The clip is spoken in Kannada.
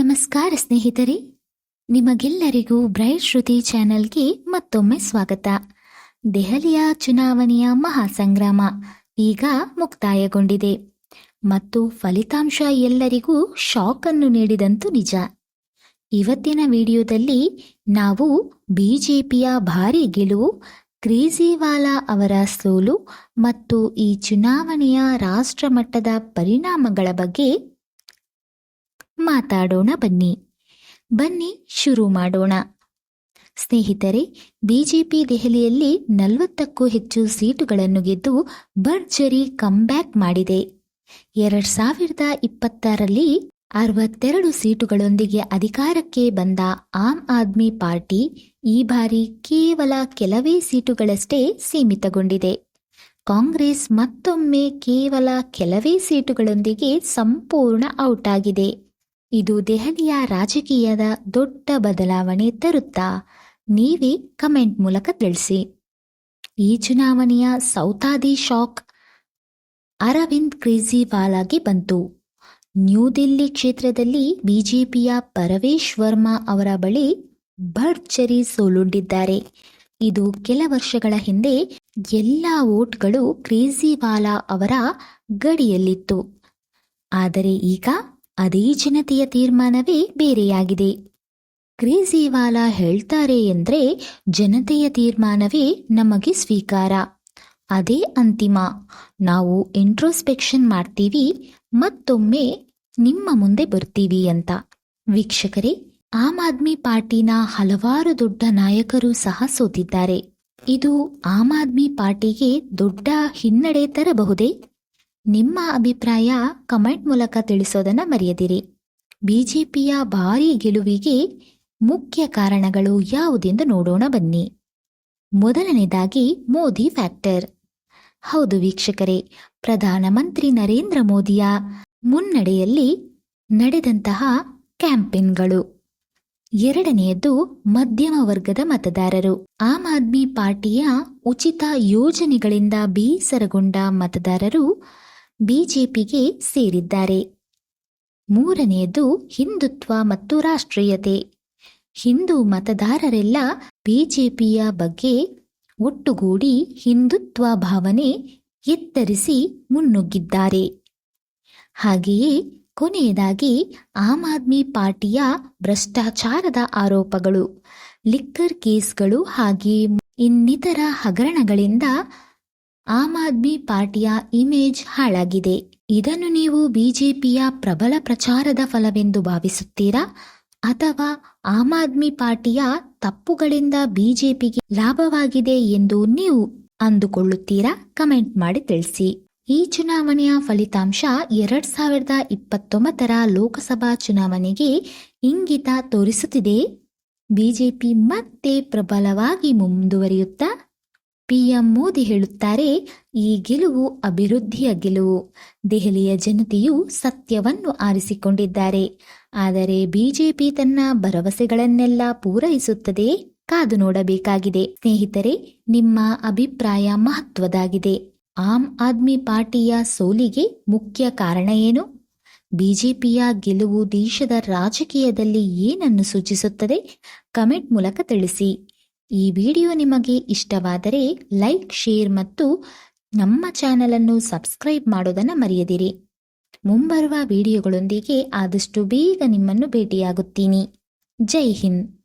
ನಮಸ್ಕಾರ ಸ್ನೇಹಿತರೆ, ನಿಮಗೆಲ್ಲರಿಗೂ ಬ್ರೈಟ್ ಶ್ರುತಿ ಚಾನೆಲ್ಗೆ ಮತ್ತೊಮ್ಮೆ ಸ್ವಾಗತ. ದೆಹಲಿಯ ಚುನಾವಣೆಯ ಮಹಾಸಂಗ್ರಾಮ ಈಗ ಮುಕ್ತಾಯಗೊಂಡಿದೆ. ಮತ್ತು ಫಲಿತಾಂಶ ಎಲ್ಲರಿಗೂ ಶಾಕ್ ಅನ್ನು ನೀಡಿದಂತೂ ನಿಜ. ಇವತ್ತಿನ ವಿಡಿಯೋದಲ್ಲಿ ನಾವು ಬಿಜೆಪಿಯ ಭಾರಿ ಗೆಲುವು, ಕ್ರೇಜಿವಾಲಾ ಅವರ ಸೋಲು ಮತ್ತು ಈ ಚುನಾವಣೆಯ ರಾಷ್ಟ್ರಮಟ್ಟದ ಪರಿಣಾಮಗಳ ಬಗ್ಗೆ ಮಾತಾಡೋಣ ಬನ್ನಿ. ಬನ್ನಿ, ಶುರು ಮಾಡೋಣ. ಸ್ನೇಹಿತರೆ, ಬಿಜೆಪಿ ದೆಹಲಿಯಲ್ಲಿ ನಲವತ್ತಕ್ಕೂ ಹೆಚ್ಚು ಸೀಟುಗಳನ್ನು ಗೆದ್ದು ಭರ್ಜರಿ ಕಂಬ್ಯಾಕ್ ಮಾಡಿದೆ. ಎರಡ್ ಸಾವಿರದ ಇಪ್ಪತ್ತರಲ್ಲಿ ಅರವತ್ತೆರಡು ಸೀಟುಗಳೊಂದಿಗೆ ಅಧಿಕಾರಕ್ಕೆ ಬಂದ ಆಮ್ ಆದ್ಮಿ ಪಾರ್ಟಿ ಈ ಬಾರಿ ಕೇವಲ ಕೆಲವೇ ಸೀಟುಗಳಷ್ಟೇ ಸೀಮಿತಗೊಂಡಿದೆ. ಕಾಂಗ್ರೆಸ್ ಮತ್ತೊಮ್ಮೆ ಕೇವಲ ಕೆಲವೇ ಸೀಟುಗಳೊಂದಿಗೆ ಸಂಪೂರ್ಣ ಔಟ್ ಆಗಿದೆ. ಇದು ದೆಹಲಿಯ ರಾಜಕೀಯದ ದೊಡ್ಡ ಬದಲಾವಣೆ ತರುತ್ತಾ? ನೀವೇ ಕಮೆಂಟ್ ಮೂಲಕ ತಿಳಿಸಿ. ಈ ಚುನಾವಣೆಯ ಸೌತಾದಿ ಶಾಕ್ ಅರವಿಂದ್ ಕೇಜ್ರಿವಾಲಾಗೆ ಬಂತು. ನ್ಯೂ ದಿಲ್ಲಿ ಕ್ಷೇತ್ರದಲ್ಲಿ ಬಿಜೆಪಿಯ ಪರವೇಶ್ ವರ್ಮಾ ಅವರ ಬಳಿ ಭರ್ಜರಿ ಸೋಲುಂಡಿದ್ದಾರೆ. ಇದು ಕೆಲ ವರ್ಷಗಳ ಹಿಂದೆ ಎಲ್ಲ ವೋಟ್ಗಳು ಕ್ರೇಜಿವಾಲಾ ಅವರ ಗಡಿಯಲ್ಲಿತ್ತು. ಆದರೆ ಈಗ ಅದೇ ಜನತೆಯ ತೀರ್ಮಾನವೇ ಬೇರೆಯಾಗಿದೆ. ಕ್ರೇಜಿವಾಲಾ ಹೇಳ್ತಾರೆ ಎಂದ್ರೆ ಜನತೆಯ ತೀರ್ಮಾನವೇ ನಮಗೆ ಸ್ವೀಕಾರ. ಅದೇ ಅಂತಿಮ. ನಾವು ಇಂಟ್ರೋಸ್ಪೆಕ್ಷನ್ ಮಾಡ್ತೀವಿ, ಮತ್ತೊಮ್ಮೆ ನಿಮ್ಮ ಮುಂದೆ ಬರ್ತೀವಿ ಅಂತ. ವೀಕ್ಷಕರೇ, ಆಮ್ ಆದ್ಮಿ ಪಾರ್ಟಿನ ಹಲವಾರು ದೊಡ್ಡ ನಾಯಕರು ಸಹ ಸೋತಿದ್ದಾರೆ. ಇದು ಆಮ್ ಆದ್ಮಿ ಪಾರ್ಟಿಗೆ ದೊಡ್ಡ ಹಿನ್ನಡೆ ತರಬಹುದೇ? ನಿಮ್ಮ ಅಭಿಪ್ರಾಯ ಕಮೆಂಟ್ ಮೂಲಕ ತಿಳಿಸೋದನ್ನು ಮರೆಯದಿರಿ. ಬಿಜೆಪಿಯ ಭಾರೀ ಗೆಲುವಿಗೆ ಮುಖ್ಯ ಕಾರಣಗಳು ಯಾವುದೆಂದು ನೋಡೋಣ ಬನ್ನಿ. ಮೊದಲನೇದಾಗಿ ಮೋದಿ ಫ್ಯಾಕ್ಟರ್. ಹೌದು ವೀಕ್ಷಕರೇ, ಪ್ರಧಾನಮಂತ್ರಿ ನರೇಂದ್ರ ಮೋದಿಯ ಮುನ್ನಡೆಯಲ್ಲಿ ನಡೆದಂತಹ ಕ್ಯಾಂಪೇನ್ಗಳು. ಎರಡನೆಯದು ಮಧ್ಯಮ ವರ್ಗದ ಮತದಾರರು. ಆಮ್ ಆದ್ಮಿ ಪಾರ್ಟಿಯ ಉಚಿತ ಯೋಜನೆಗಳಿಂದ ಬೇಸರಗೊಂಡ ಮತದಾರರು ಬಿಜೆಪಿಗೆ ಸೇರಿದ್ದಾರೆ. ಮೂರನೆಯದು ಹಿಂದುತ್ವ ಮತ್ತು ರಾಷ್ಟ್ರೀಯತೆ. ಹಿಂದೂ ಮತದಾರರೆಲ್ಲ ಬಿಜೆಪಿಯ ಬಗ್ಗೆ ಒಟ್ಟುಗೂಡಿ ಹಿಂದುತ್ವ ಭಾವನೆ ಎತ್ತರಿಸಿ ಮುನ್ನುಗ್ಗಿದ್ದಾರೆ. ಹಾಗೆಯೇ ಕೊನೆಯದಾಗಿ ಆಮ್ ಆದ್ಮಿ ಪಾರ್ಟಿಯ ಭ್ರಷ್ಟಾಚಾರದ ಆರೋಪಗಳು, ಲಿಕ್ಕರ್ ಕೇಸ್ಗಳು ಹಾಗೆ ಇನ್ನಿತರ ಹಗರಣಗಳಿಂದ ಆಮ್ ಆದ್ಮಿ ಪಾರ್ಟಿಯ ಇಮೇಜ್ ಹಾಳಾಗಿದೆ. ಇದನ್ನು ನೀವು ಬಿಜೆಪಿಯ ಪ್ರಬಲ ಪ್ರಚಾರದ ಫಲವೆಂದು ಭಾವಿಸುತ್ತೀರಾ? ಅಥವಾ ಆಮ್ ಆದ್ಮಿ ಪಾರ್ಟಿಯ ತಪ್ಪುಗಳಿಂದ ಬಿಜೆಪಿಗೆ ಲಾಭವಾಗಿದೆ ಎಂದು ನೀವು ಅಂದುಕೊಳ್ಳುತ್ತೀರಾ? ಕಮೆಂಟ್ ಮಾಡಿ ತಿಳಿಸಿ. ಈ ಚುನಾವಣೆಯ ಫಲಿತಾಂಶ ಎರಡ್ ಸಾವಿರದ ಇಪ್ಪತ್ತೊಂಬತ್ತರ ಲೋಕಸಭಾ ಚುನಾವಣೆಗೆ ಇಂಗಿತ ತೋರಿಸುತ್ತಿದೆ. ಬಿಜೆಪಿ ಮತ್ತೆ ಪ್ರಬಲವಾಗಿ ಮುಂದುವರಿಯುತ್ತಾ? ಪಿಎಂ ಮೋದಿ ಹೇಳುತ್ತಾರೆ, ಈ ಗೆಲುವು ಅಭಿವೃದ್ಧಿಯ ಗೆಲುವು. ದೆಹಲಿಯ ಜನತೆಯು ಸತ್ಯವನ್ನು ಆರಿಸಿಕೊಂಡಿದ್ದಾರೆ. ಆದರೆ ಬಿಜೆಪಿ ತನ್ನ ಭರವಸೆಗಳನ್ನೆಲ್ಲ ಪೂರೈಸುತ್ತದೆ, ಕಾದು ನೋಡಬೇಕಾಗಿದೆ. ಸ್ನೇಹಿತರೆ, ನಿಮ್ಮ ಅಭಿಪ್ರಾಯ ಮಹತ್ವದಾಗಿದೆ. ಆಮ್ ಆದ್ಮಿ ಪಾರ್ಟಿಯ ಸೋಲಿಗೆ ಮುಖ್ಯ ಕಾರಣ ಏನು? ಬಿಜೆಪಿಯ ಗೆಲುವು ದೇಶದ ರಾಜಕೀಯದಲ್ಲಿ ಏನನ್ನು ಸೂಚಿಸುತ್ತದೆ? ಕಮೆಂಟ್ ಮೂಲಕ ತಿಳಿಸಿ. ಈ ವಿಡಿಯೋ ನಿಮಗೆ ಇಷ್ಟವಾದರೆ ಲೈಕ್, ಶೇರ್ ಮತ್ತು ನಮ್ಮ ಚಾನೆಲ್ ಅನ್ನು ಸಬ್ಸ್ಕ್ರೈಬ್ ಮಾಡೋದನ್ನು ಮರೆಯದಿರಿ. ಮುಂಬರುವ ವಿಡಿಯೋಗಳೊಂದಿಗೆ ಆದಷ್ಟು ಬೇಗ ನಿಮ್ಮನ್ನು ಭೇಟಿಯಾಗುತ್ತೀನಿ. ಜೈ ಹಿಂದ್.